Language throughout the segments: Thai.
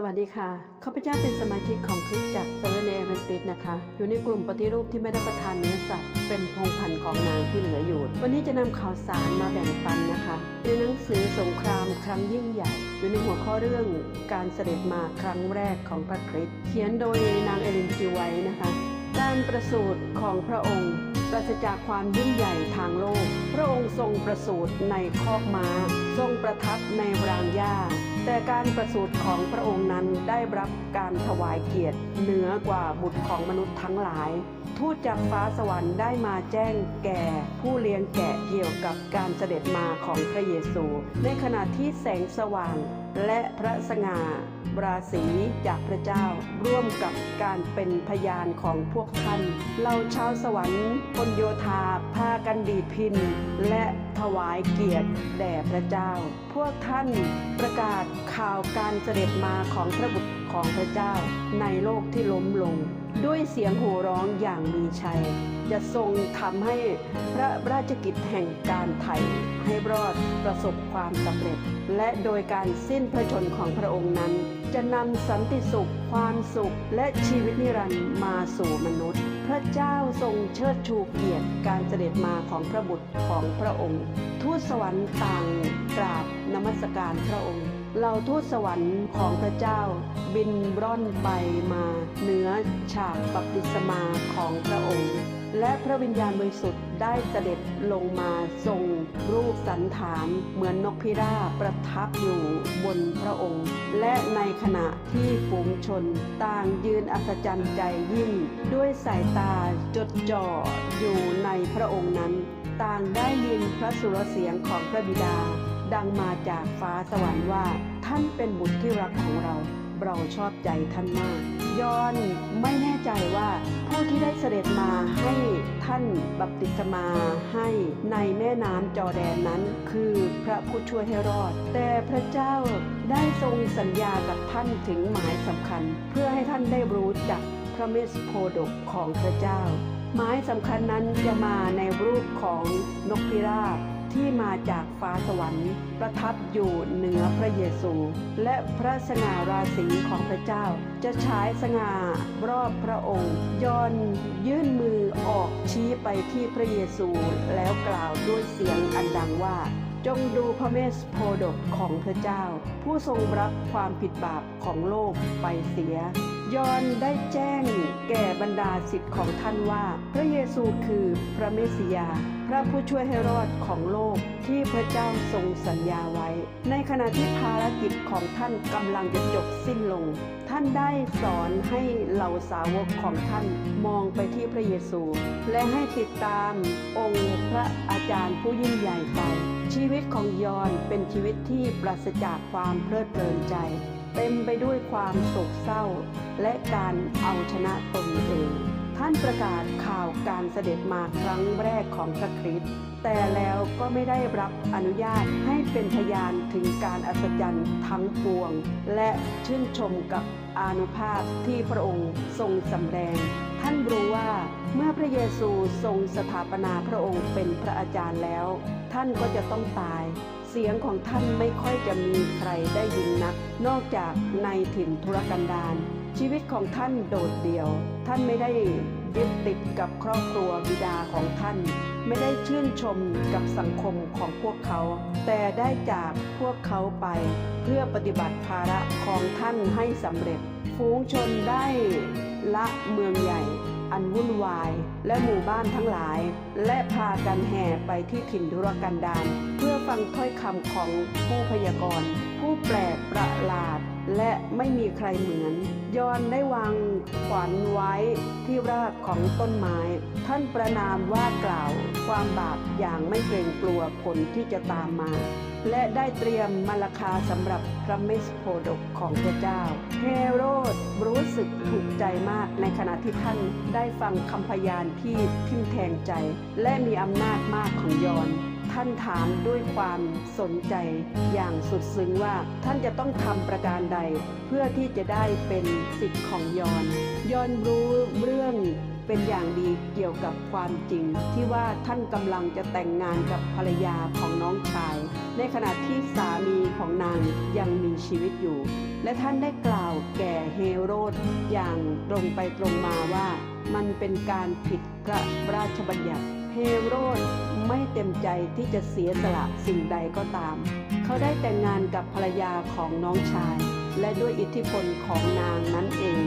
สวัสดีค่ะ ข้าพเจ้าเป็นสมาชิกของคริสตจักรเซเว่นเอเวนติสนะคะ อยู่ในกลุ่มปฏิรูปที่ไม่ได้ประทานเนื้อสัตว์ เป็นพงพันธุ์ของนางที่เหลืออยู่ วันนี้จะนำข่าวสารมาแบ่งปันนะคะ ในหนังสือสงครามครั้งยิ่งใหญ่ อยู่ในหัวข้อเรื่องการเสด็จมาครั้งแรกของพระคริสต์ เขียนโดยนางเอลินจิไว้นะคะ การประสูติของพระองค์ปราศจากความยิ่งใหญ่ทางโลก พระองค์ทรงประสูติในคอกม้า ทรงประทับในรางหญ้า แต่การประสูติของพระองค์นั้นได้รับการถวายเกียรติเหนือกว่าบุตรของมนุษย์ทั้งหลาย ทูตจากฟ้าสวรรค์ได้มาแจ้งแก่ผู้เลี้ยงแกะเกี่ยวกับการเสด็จมาของพระเยซู ในขณะที่แสงสว่าง และพระสง่าราศีจากพระเจ้า ร่วมกับการเป็นพยานของพวกท่านเราชาวสวรรค์พลโยธาพากันดีพิน และถวายเกียรติแด่พระเจ้า พวกท่านประกาศข่าวการเสด็จมาของพระบุตรของพระเจ้าในโลกที่ล้มลง ด้วยเสียงโห่ร้องอย่างมีชัย จะทรงทำให้พระราชกิจแห่งการไถ่ให้รอดประสบความสำเร็จ และโดยการสิ้นพระชนของพระองค์นั้น จะนำสันติสุข ความสุข และชีวิตนิรันดร์มาสู่มนุษย์ พระเจ้าทรงเชิดชูเกียรติการเสด็จมาของพระบุตรของพระองค์ ทูตสวรรค์ต่างกราบนมัสการพระองค์ เราทูตสวรรค์ของพระเจ้า บินร่อนไปมาเหนือฉากบัพติศมาของพระองค์ และพระวิญญาณบริสุทธิ์ได้เสด็จลงมาทรงรูปสันฐานเหมือนนกพิราบประทับอยู่บนพระองค์ และในขณะที่ฝูงชนต่างยืนอัศจรรย์ใจยิ่ง ด้วยสายตาจดจ่ออยู่ในพระองค์นั้น ต่างได้ยินพระสุรเสียงของพระบิดาดังมาจากฟ้าสวรรค์ว่า ท่านเป็นบุตรที่รักของเรา เราชอบใจท่านมาก ยอนไม่แน่ใจว่าผู้ที่ได้เสด็จมาให้ท่านบัพติศมาให้ในแม่น้ำจอแดนนั้น คือพระผู้ช่วยให้รอด แต่พระเจ้าได้ทรงสัญญากับท่านถึงหมายสำคัญ เพื่อให้ท่านได้รู้จักพระเมสโพดกของพระเจ้า หมายสำคัญนั้นจะมาในรูปของนกพิราบ ที่มาจากฟ้าสวรรค์ ประทับอยู่เหนือพระเยซู และพระสง่าราศีของพระเจ้า จะฉายสง่ารอบพระองค์ยอนยื่นมือออกชี้ไปที่พระเยซูแล้วกล่าวด้วยเสียงอันดังว่าจงดูพระเมสโพดกของพระเจ้า ผู้ทรงรับความผิดบาปของโลกไปเสีย ยอนได้แจ้งแก่บรรดาสิทธิ์ของท่านว่า พระเยซูคือพระเมสสิยา พระผู้ช่วยให้รอดของโลกที่พระเจ้าทรงสัญญาไว้ ในขณะที่ภารกิจของท่านกำลังจะจบสิ้นลง ท่านได้สอนให้เหล่าสาวกของท่านมองไปที่พระเยซู และให้ติดตามองค์พระอาจารย์ผู้ยิ่งใหญ่ไป ชีวิตของยอนเป็นชีวิตที่ปราศจากความเพลิดเพลินใจ เต็มไปด้วยความโศกเศร้า และการเอาชนะตนเอง ท่านประกาศข่าวการเสด็จมาครั้งแรกของพระคริสต์แต่แล้วก็ไม่ได้รับอนุญาตให้เป็นพยานถึงการอัศจรรย์ทั้งปวง และชื่นชมกับอานุภาพที่พระองค์ทรงสำแดง ท่านรู้ว่าเมื่อพระเยซูทรงสถาปนาพระองค์เป็นพระอาจารย์แล้ว ท่านก็จะต้องตาย เสียงของท่านไม่ค่อยจะมีใครได้ยินนัก นอกจากในถิ่นทุรกันดารชีวิตของท่านโดดเดี่ยว ท่านไม่ได้ยึดติดกับครอบครัวบิดาของท่าน ไม่ได้ชื่นชมกับสังคมของพวกเขา แต่ได้จากพวกเขาไป เพื่อปฏิบัติภาระของท่านให้สำเร็จ ฝูงชนได้ละเมืองใหญ่ อันวุ่นวาย และหมู่บ้านทั้งหลาย และพากันแห่ไปที่ถิ่นทุรกันดารเพื่อฟังถ้อยคำของผู้พยากรณ์ผู้แปลกประหลาด และไม่มีใครเหมือน ยอนได้วางขวัญไว้ที่รากของต้นไม้ ท่านประนามว่ากล่าวความบาปอย่างไม่เกรงกลัวผลที่จะตามมา และได้เตรียมมาราคาสำหรับพระเมสโพดกของพระเจ้าเฮโรดรู้สึกถูกใจมากในขณะที่ท่านได้ฟังคำพยานที่ทิ่มแทงใจ และมีอำนาจมากของยอนท่านถามด้วยความสนใจอย่างสุดซึ้งว่าท่านจะต้องทำประการใด เพื่อที่จะได้เป็นสิทธิ์ของยอน ยอนรู้เรื่อง เป็นอย่างดีเกี่ยวกับความจริง ที่ว่าท่านกำลังจะแต่งงานกับภรรยาของน้องชาย ในขณะที่สามีของนางยังมีชีวิตอยู่ และท่านได้กล่าวแก่เฮโรดอย่างตรงไปตรงมาว่ามันเป็นการผิดพระราชบัญญัติเฮโรดไม่เต็มใจที่จะเสียสละสิ่งใดก็ตาม เขาได้แต่งงานกับภรรยาของน้องชาย และด้วยอิทธิพลของนางนั้นเอง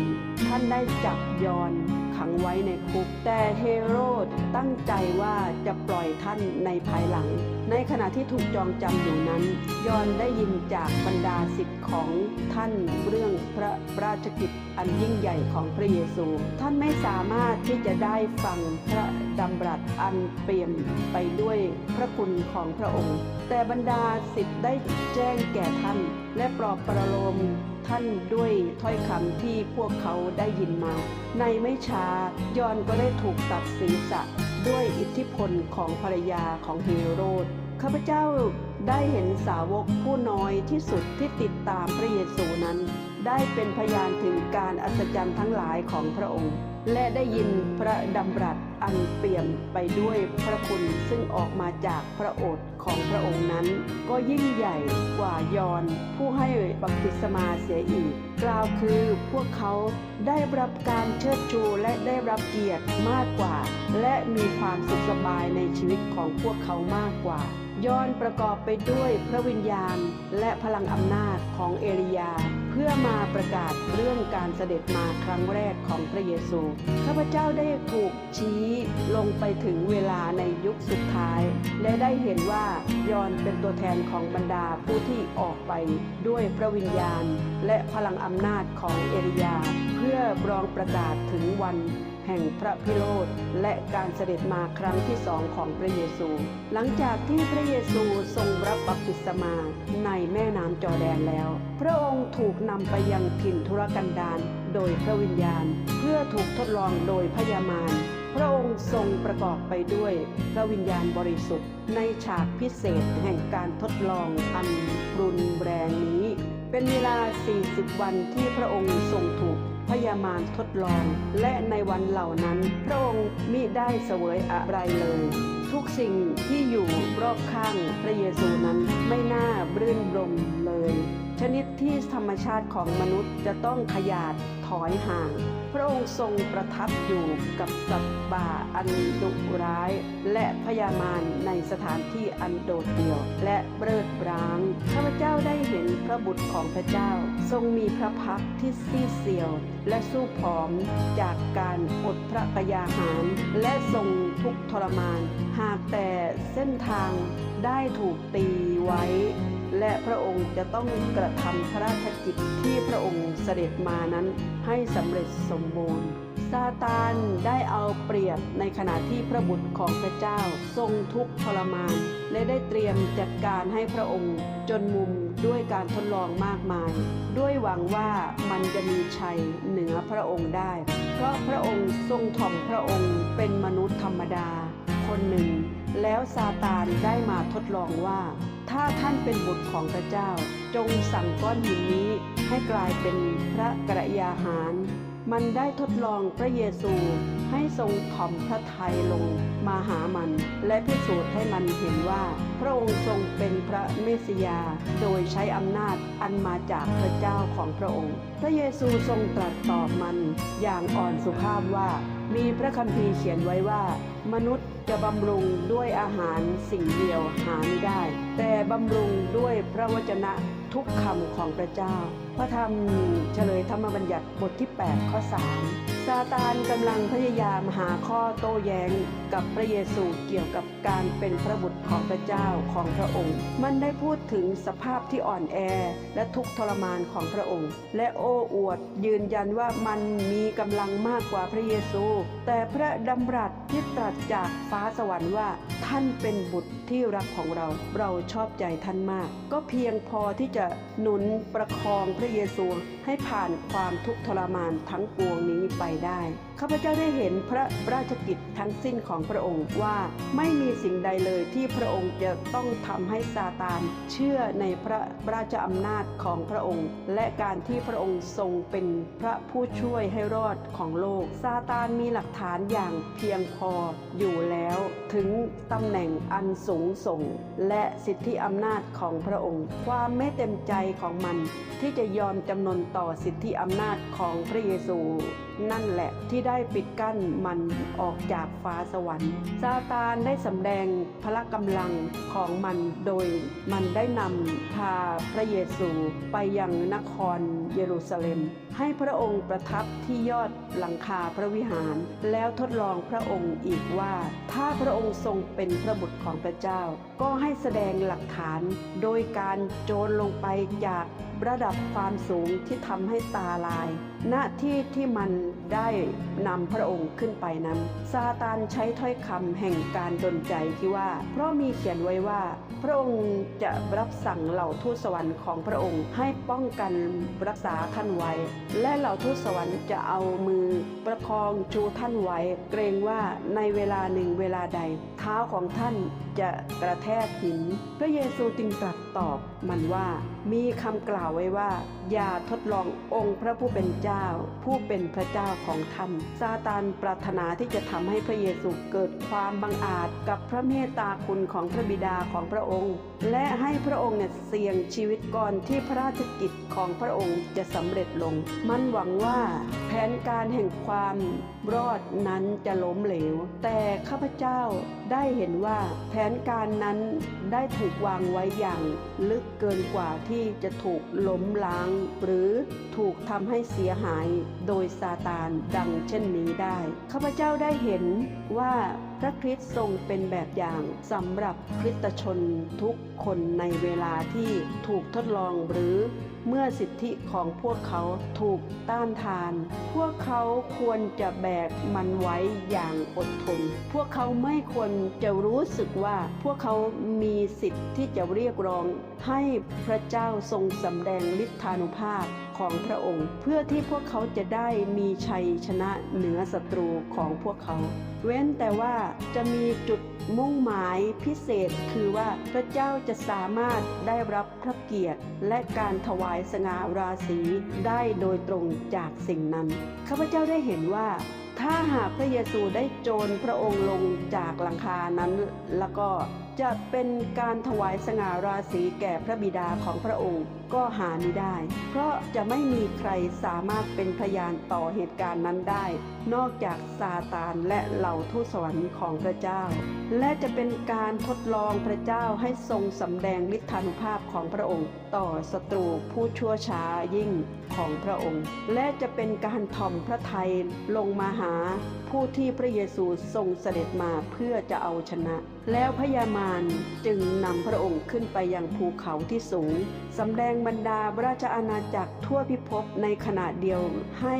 ท่านได้จับยอน ขังไว้ในคุก แต่เฮโรดตั้งใจว่าจะปล่อยท่านในภายหลัง ในขณะที่ถูกจองจำอยู่นั้น ยอนได้ยินจากบรรดาสิทธิ์ของท่านเรื่องพระราชกิจอันยิ่งใหญ่ของพระเยซู ท่านไม่สามารถที่จะได้ฟังพระดำรัสอันเปี่ยมไปด้วยพระคุณของพระองค์ แต่บรรดาสิทธิ์ได้แจ้งแก่ท่าน และปลอบประโลม ท่านด้วยถ้อยคำที่พวกเขาได้ยินมา ในไม่ช้ายอนก็ได้ถูกตัดศีรษะด้วยอิทธิพลของภรรยาของเฮโรดข้าพเจ้าได้เห็นสาวกผู้น้อยที่สุดที่ติดตามพระเยซูนั้น ได้เป็นพยานถึงการอัศจรรย์ทั้งหลายของพระองค์ และได้ยินพระดำรัสอันเปี่ยมไปด้วยพระคุณซึ่งออกมาจากพระโอษฐ์ของพระองค์นั้น ก็ยิ่งใหญ่กว่ายอนผู้ให้บัพติศมาเสียอีก กล่าวคือพวกเขาได้รับการเชิดชูและได้รับเกียรติมากกว่า และมีความสุขสบายในชีวิตของพวกเขามากกว่ายอนประกอบไปด้วยพระวิญญาณ และพลังอำนาจของเอลียา เพื่อมาประกาศเรื่องการเสด็จมาครั้งแรกของพระเยซู ข้าพเจ้าได้ถูกชี้ลงไปถึงเวลาในยุคสุดท้าย และได้เห็นว่ายอนเป็นตัวแทนของบรรดาผู้ที่ออกไปด้วยพระวิญญาณ และพลังอำนาจของเอลียา เพื่อรองประกาศถึงวันแห่งพระพิโรธและการเสด็จมาครั้งที่สองของพระเยซู หลังจากที่พระเยซูท ขับพติศมาในแม่น้ำจอแดนแล้ว พระองค์ถูกนำไปยังถิ่นทุรกันดารโดยพระวิญญาณ เพื่อถูกทดลองโดยพยามารพระองค์ทรงประกอบไปด้วยพระวิญญาณบริสุทธิ์ ในฉากพิเศษแห่งการทดลองอันรุนแรงนี้ เป็นเวลา 40 วันที่พระองค์ทรงถูก พยามารทดลอง และในวันเหล่านั้น พระองค์มิได้เสวยอะไรเลย ทุกสิ่งที่อยู่รอบข้างพระเยซูนั้นไม่น่ารื่นรมเลย ชนิดที่ธรรมชาติของมนุษย์จะต้องขยาดถอยห่าง พระองค์ทรงประทับอยู่กับสัตว์ป่าอันดุร้าย และพยามารในสถานที่อันโดดเดี่ยว และเบิดร้างข้าพเจ้าได้เห็นพระบุตรของพระเจ้า ทรงมีพระพักที่ซีเซียว และสู้ผอมจากการอดพระกยาหาร และทรงทุกทรมาน หากแต่เส้นทางได้ถูกตีไว้ และพระองค์จะต้องกระทำพระราชกิจที่พระองค์เสด็จมานั้นให้สำเร็จสมบูรณ์ซาตานได้เอาเปรียบในขณะที่พระบุตรของพระเจ้า ทรงทุกข์ทรมาน และได้เตรียมจัดการให้พระองค์จนมุมด้วยการทดลองมากมาย ด้วยหวังว่ามันจะมีชัยเหนือพระองค์ได้ เพราะพระองค์ทรงถ่อมพระองค์เป็นมนุษย์ธรรมดา คนหนึ่ง แล้วซาตานได้มาทดลองว่า ถ้าท่านเป็นบุตรของพระเจ้า จงสั่งก้อนหินนี้ให้กลายเป็นพระกระยาหาร มันได้ทดลองพระเยซูให้ทรงถ่อมพระทัยลงมาหามัน และพิสูจน์ให้มันเห็นว่า พระองค์ทรงเป็นพระเมสสิยา โดยใช้อำนาจอันมาจากพระเจ้าของพระองค์ พระเยซูทรงตรัสตอบมันอย่างอ่อนสุภาพว่า มีพระคัมภีร์เขียนไว้ว่า มนุษย์ จะบำรุงด้วยอาหารสิ่งเดียวหาไม่ได้ แต่บำรุงด้วยพระวจนะทุกคำของพระเจ้า พระธรรมเฉลยธรรมบัญญัติบทที่ 8 ข้อ 3ซาตานกำลังพยายามหาข้อโต้แย้งกับพระเยซูเกี่ยวกับการเป็นพระบุตรของพระเจ้าของพระองค์ มันได้พูดถึงสภาพที่อ่อนแอและทุกทรมานของพระองค์ และโอ้อวดยืนยันว่ามันมีกำลังมากกว่าพระเยซู แต่พระดำรัสที่ตรัสจากฟ้าสวรรค์ว่า ท่านเป็นบุตรที่รักของเรา เราชอบใจท่านมาก ก็เพียงพอที่จะหนุนประคองพพระเยซูให้ผ่านความทุกข์ทรมานทั้งปวงนี้ไปได้ข้าพเจ้าได้เห็นพระราชกิจทั้งสิ้นของพระองค์ว่าไม่มีสิ่งใดเลยที่พระองค์จะต้องทำให้ซาตานเชื่อในพระราชอำนาจของพระองค์ และการที่พระองค์ทรงเป็นพระผู้ช่วยให้รอดของโลก ซาตานมีหลักฐานอย่างเพียงพออยู่แล้วถึงตำแหน่งอันสูงส่ง และสิทธิอำนาจของพระองค์ ความไม่เต็มใจของมันที่จะยอมจำนนต่อสิทธิอำนาจของพระเยซู นั่นแหละที่ได้ได้ปิดกั้นมันออกจากฟ้าสวรรค์ ซาตานได้สำแดงพละกำลังของมันโดยมันได้นำพาพระเยซูไปยังนครเยรูซาเล็ม ให้พระองค์ประทับที่ยอดหลังคาพระวิหาร แล้วทดลองพระองค์อีกว่า ถ้าพระองค์ทรงเป็นพระบุตรของพระเจ้า ก็ให้แสดงหลักฐานโดยการโจรลงไปจาก ระดับความสูงที่ทำให้ตาลายณที่ที่มันได้นำพระองค์ขึ้นไปนั้น ซาตานใช้ถ้อยคำแห่งการดลใจที่ว่า เพราะมีเขียนไว้ว่า พระองค์จะรับสั่งเหล่าทูตสวรรค์ของพระองค์ให้ป้องกันรักษาท่านไว้ และเหล่าทูตสวรรค์จะเอามือประคองชูท่านไว้ เกรงว่าในเวลาหนึ่งเวลาใด เท้าของท่านจะกระแทกหิน พระเยซูจึงตรัสตอบมันว่ามีคำกล่าวไว้ว่า อย่าทดลององค์พระผู้เป็นเจ้า ผู้เป็นพระเจ้าของท่านซาตานปรารถนาที่จะทำให้พระเยซูเกิดความบังอาจกับพระเมตตาคุณของพระบิดาของพระองค์ และให้พระองค์เนี่ยเสี่ยงชีวิตก่อนที่พระราชกิจของพระองค์จะสำเร็จลง มันหวังว่าแผนการแห่งความรอดนั้นจะล้มเหลว แต่ข้าพเจ้าได้เห็นว่าแผนการนั้นได้ถูกวางไว้อย่างลึกเกินกว่าที่จะถูกล้มล้าง หรือถูกทำให้เสียหายโดยซาตานดังเช่นนี้ได้ ข้าพเจ้าได้เห็นว่า พระคริสต์ทรงเป็นแบบอย่างสำหรับคริสตชนทุกคนในเวลาที่ถูกทดลองหรือเมื่อสิทธิของพวกเขาถูกต้านทาน พวกเขาควรจะแบกมันไว้อย่างอดทน พวกเขาไม่ควรจะรู้สึกว่าพวกเขามีสิทธิ์ที่จะเรียกร้องให้พระเจ้าทรงสำแดงฤทธานุภาพ ของพระองค์ เพื่อที่พวกเขาจะได้มีชัยชนะเหนือศัตรูของพวกเขา เว้นแต่ว่าจะมีจุดมุ่งหมายพิเศษคือว่าพระเจ้าจะสามารถได้รับพระเกียรติ และการถวายสง่าราศีได้โดยตรงจากสิ่งนั้นข้าพเจ้าได้เห็นว่าถ้าหากพระเยซูได้โจรพระองค์ลงจากหลังคานั้น แล้วก็ จะเป็นการถวายสง่าราศีแก่พระบิดาของพระองค์ก็หาไม่ได้ เพราะจะไม่มีใครสามารถเป็นพยานต่อเหตุการณ์นั้นได้นอกจากซาตานและเหล่าทูตสวรรค์ของพระเจ้า และจะเป็นการทดลองพระเจ้าให้ทรงสำแดงฤทธานุภาพของพระองค์ ต่อศัตรูผู้ชั่วช้ายิ่งของพระองค์ และจะเป็นการถ่อมพระทัยลงมาหาผู้ที่พระเยซูทรงเสด็จมาเพื่อจะเอาชนะ แล้วพญามารจึงนำพระองค์ขึ้นไปยังภูเขาที่สูงสำแดงบรรดาราชอาณาจักรทั่วพิภพในขณะเดียวให้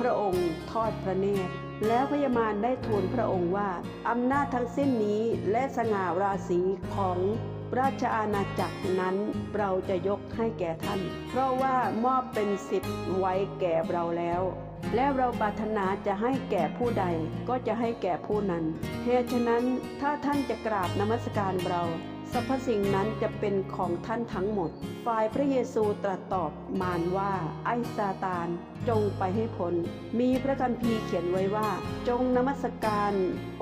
พระองค์ทอดพระเนตร แล้วพญามารได้ทูลพระองค์ว่า อำนาจทั้งสิ้นนี้และสง่าราศีของราชอาณาจักรนั้นเราจะยกให้แก่ท่าน เพราะว่ามอบเป็นสิทธิ์ไว้แก่เราแล้ว และเราปรารถนาจะให้แก่ผู้ใดก็จะให้แก่ผู้นั้นเหตุฉะนั้นถ้าท่านจะกราบนมัสการเราสรรพสิ่งนั้นจะเป็นของท่านทั้งหมด ฝ่ายพระเยซูตรัสตอบมารว่าไอ้ซาตาน จงไปให้พ้นมีพระคัมภีร์เขียนไว้ว่า จงนมัสการ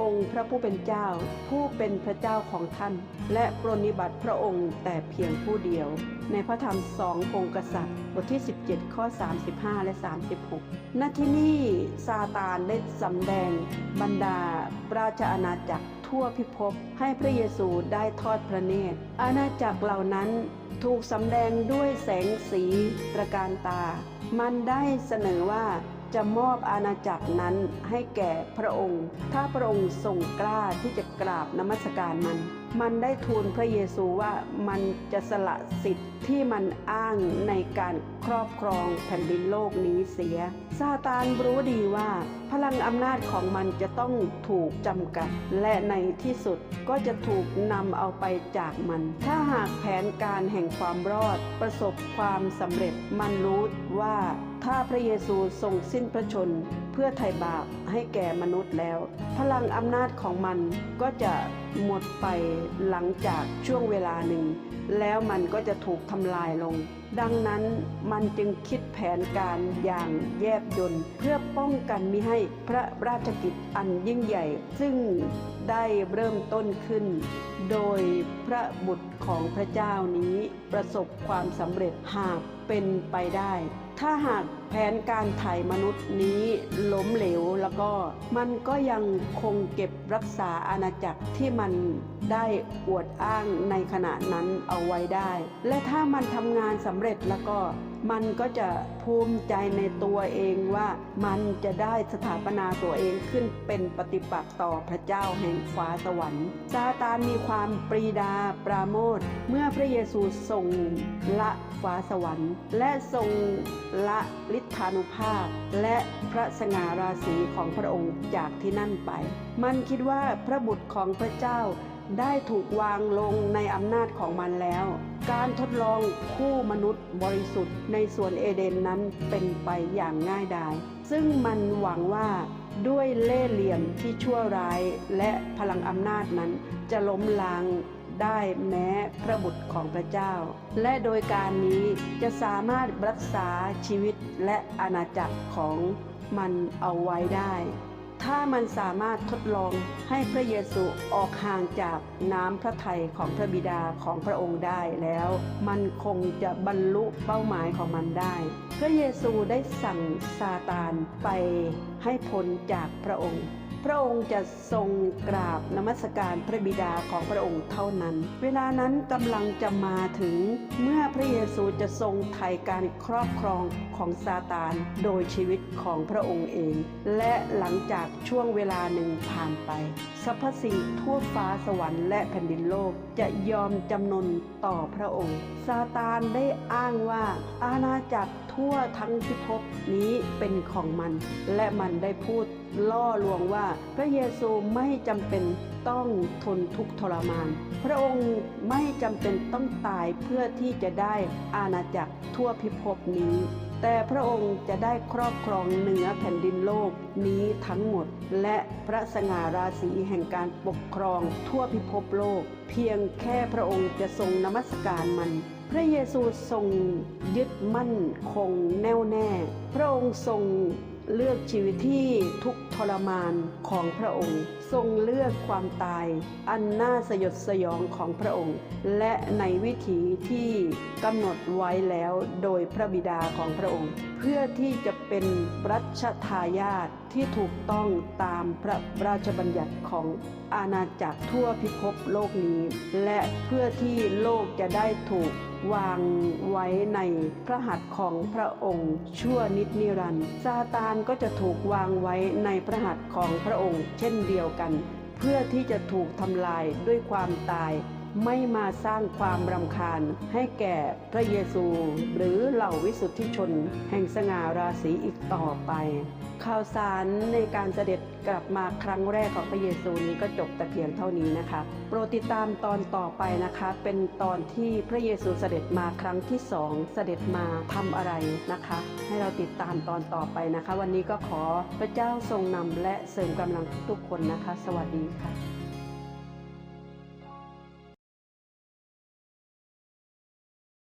องค์พระผู้เป็นเจ้า ผู้เป็นพระเจ้าของท่าน และปรนนิบัติพระองค์แต่เพียงผู้เดียว ในพระธรรมสองพงศ์กษัตริย์ บทที่ 17 ข้อ 35 และ 36 ณ ที่นี่ซาตานได้สำแดง บรรดาราชอาณาจักรทั่วพิภพให้พระเยซูได้ทอดพระเนตร อาณาจักรเหล่านั้นถูกสำแดงด้วยแสงสีตระการตา มันได้เสนอว่าจะมอบอาณาจักรนั้นให้แก่พระองค์ ถ้าพระองค์ทรงกล้าที่จะกราบนมัสการมัน มันได้ทูลพระเยซูว่ามันจะสละสิทธิ์ที่มันอ้างในการครอบครองแผ่นดินโลกนี้เสีย ซาตานรู้ดีว่า พลังอำนาจของมันจะต้องถูกจำกัด และในที่สุดก็จะถูกนำเอาไปจากมัน ถ้าหากแผนการแห่งความรอดประสบความสำเร็จมันรู้ว่า ถ้าพระเยซูทรงสิ้นพระชนเพื่อไถ่บาปให้แก่มนุษย์แล้ว พลังอำนาจของมันก็จะหมดไปหลังจากช่วงเวลาหนึ่ง แล้วมันก็จะถูกทำลายลง ดังนั้นมันจึงคิดแผนการอย่างแยบยลเพื่อป้องกันมิให้พระราชกิจอันยิ่งใหญ่ ซึ่งได้เริ่มต้นขึ้น โดยพระบุตรของพระเจ้านี้ประสบความสำเร็จหากเป็นไปได้ ถ้าหากแผนการถ่ายมนุษย์นี้ล้มเหลวแล้วก็มันก็ยังคงเก็บรักษาอาณาจักรที่มันได้อวดอ้างในขณะนั้นเอาไว้ได้ และถ้ามันทำงานสำเร็จแล้วก็ มันก็จะภูมิใจในตัวเองว่ามันจะได้สถาปนาตัวเองขึ้นเป็นปฏิปักษ์ต่อพระเจ้าแห่งฟ้าสวรรค์ซาตานมีความปรีดาปราโมทเมื่อพระเยซูทรงละฟ้าสวรรค์ และทรงละฤทธานุภาพ และพระสง่าราศีของพระองค์จากที่นั่นไป มันคิดว่าพระบุตรของพระเจ้า ได้ถูกวางลงในอำนาจของมันแล้ว การทดลองคู่มนุษย์บริสุทธิ์ในสวนเอเดนนั้นเป็นไปอย่างง่ายดาย ซึ่งมันหวังว่าด้วยเล่ห์เหลี่ยมที่ชั่วร้ายและพลังอำนาจนั้น จะล้มล้างได้แม้พระบุตรของพระเจ้า และโดยการนี้จะสามารถรักษาชีวิตและอาณาจักรของมันเอาไว้ได้ ถ้ามันสามารถทดลองให้พระเยซูออกห่างจากน้ำพระทัยของพระบิดาของพระองค์ได้แล้ว มันคงจะบรรลุเป้าหมายของมันได้ พระเยซูได้สั่งซาตานไปให้พ้นจากพระองค์ พระองค์จะทรงกราบนมัสการพระบิดาของพระองค์เท่านั้น เวลานั้นกำลังจะมาถึงเมื่อพระเยซูจะทรงไถ่การครอบครองของซาตานโดยชีวิตของพระองค์เอง และหลังจากช่วงเวลาหนึ่งผ่านไปสรรพสิ่งทั่วฟ้าสวรรค์และแผ่นดินโลกจะยอมจำนนต่อพระองค์ ซาตานได้อ้างว่า อาณาจักรทั่วทั้งพิภพนี้เป็นของมัน และมันได้พูด ล่อลวงว่าพระเยซูไม่จำเป็นต้องทนทุกข์ทรมาน พระองค์ไม่จำเป็นต้องตายเพื่อที่จะได้อาณาจักรทั่วพิภพนี้ แต่พระองค์จะได้ครอบครองเหนือแผ่นดินโลกนี้ทั้งหมด และพระสง่าราศีแห่งการปกครองทั่วพิภพโลก เพียงแค่พระองค์จะทรงนมัสการมันพระเยซูทรงยึดมั่นคงแน่วแน่ พระองค์ทรง เลือกชีวิตที่ทุก รมานของพระองค์ ทรงเลือกความตาย อันน่าสยดสยองของพระองค์ และในวิถีที่กำหนดไว้แล้วโดยพระบิดาของพระองค์ เพื่อที่จะเป็นรัชทายาทที่ถูกต้องตามพระราชบัญญัติของอาณาจักรทั่วพิภพโลกนี้ และเพื่อที่โลกจะได้ถูกวางไว้ในพระหัตถ์ของพระองค์ชั่วนิจนิรันดร์ซาตานก็จะถูกวางไว้ในพระรหัตถ์ของพระองค์เช่นเดียวกัน เพื่อที่จะถูกทำลายด้วยความตาย ไม่มาสร้างความรำคาญให้แก่พระเยซู หรือเหล่าวิสุทธิชน แห่งสง่าราศีอีกต่อไป ข่าวสารในการเสด็จกลับมาครั้งแรกของพระเยซูนี้ก็จบแต่เพียงเท่านี้นะคะ โปรดติดตามตอนต่อไปนะคะ เป็นตอนที่พระเยซูเสด็จมาครั้งที่สองเสด็จมาทำอะไรนะคะ ให้เราติดตามตอนต่อไปนะคะ วันนี้ก็ขอพระเจ้าทรงนำและเสริมกำลังทุกคนนะคะ สวัสดีค่ะ